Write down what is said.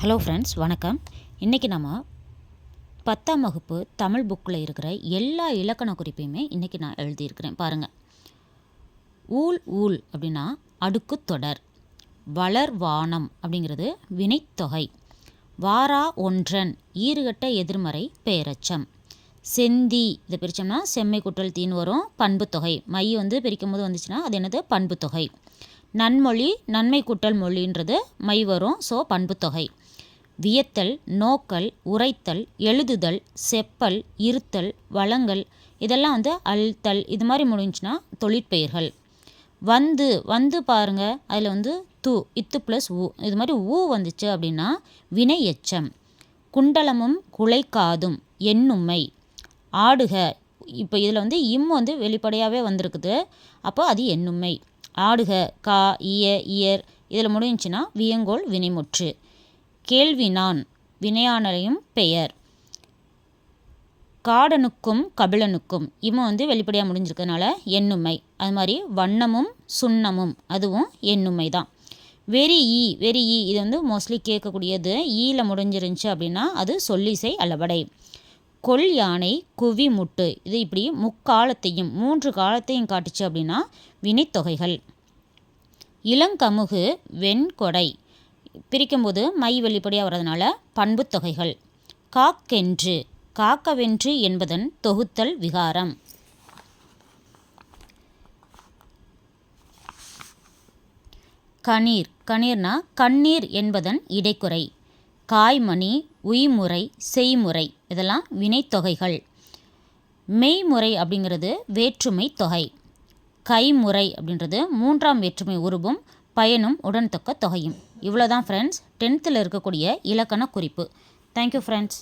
Hello friends வணக்கம். இன்றைக்கி நம்ம பத்தாம் வகுப்பு தமிழ் புக்கில் இருக்கிற எல்லா இலக்கண குறிப்பையுமே இன்றைக்கி நான் எழுதியிருக்கிறேன். பாருங்கள் ஊல் ஊல் அப்படின்னா அடுக்கு தொடர். வளர் வானம் அப்படிங்கிறது வினைத்தொகை. வாரா ஒன்றன் ஈறுகட்ட எதிர்மறை பெயரச்சம் செந்தி இதை பிரித்தோம்னா செம்மை குட்டல் தீன் வரும். பண்புத்தொகை மை வந்து பிரிக்கும் போது வந்துச்சுன்னா அது என்னது? பண்புத்தொகை நன்மொழி நன்மை கூட்டல் மொழின்றது மை வரும். ஸோ பண்புத்தொகை வியத்தல் நோக்கல் உரைத்தல் எழுதுதல் செப்பல் இருத்தல் வளங்கள் இதெல்லாம் வந்து அழுத்தல் இது மாதிரி முடிஞ்சுன்னா தொழிற்பெயர்கள். வந்து வந்து பாருங்க அதில் வந்து து இத்து ப்ளஸ் ஊ இது மாதிரி ஊ வந்துச்சு அப்படின்னா வினை எச்சம் குண்டலமும் குலைக்காதும் எண்ணுமை ஆடுக இப்போ இதில் வந்து இம் வந்து வெளிப்படையாகவே வந்திருக்குது அப்போ அது எண்ணுமை ஆடுக கா இய இயர் இதில் முடிஞ்சுன்னா வியங்கோல் வினைமுற்று. கேள்வினான். வினையானலையும் பெயர். காடனுக்கும் கபிலனுக்கும். இவன் வந்து வெளிப்படையாக முடிஞ்சிருக்கனால எண்ணுமை. அது மாதிரி வண்ணமும் சுண்ணமும். அதுவும் எண்ணுமை தான். வெரி ஈ வெரி ஈ இது வந்து மோஸ்ட்லி கேட்கக்கூடியது. ஈல முடிஞ்சிருந்துச்சு அப்படின்னா அது சொல்லிசை அளவடை. கொல் யானை குவி முட்டு. இது இப்படி முக்காலத்தையும் மூன்று காலத்தையும் காட்டுச்சு அப்படின்னா வினைத்தொகைகள். இளங்கமுகு வெண்கொடை. பிரிக்கும்போது மை வெளிப்படையாக வர்றதுனால பண்புத்தொகைகள் காக்கென்று காக்கவென்று என்பதன் தொகுத்தல் விகாரம். கணீர் கணீர்னா கண்ணீர் என்பதன் இடைக்குறை. காய்மணி உய்முறை செய்முறை இதெல்லாம் வினைத்தொகைகள் மெய்முறை அப்படிங்கிறது வேற்றுமை தொகை. கைமுறை அப்படின்றது மூன்றாம் வேற்றுமை உருவும் பயனும் உடன்தக்க தொகையும். இவ்வளோ தான் ஃப்ரெண்ட்ஸ் டென்த்தில் இருக்கக்கூடிய இலக்கண குறிப்பு. Thank you friends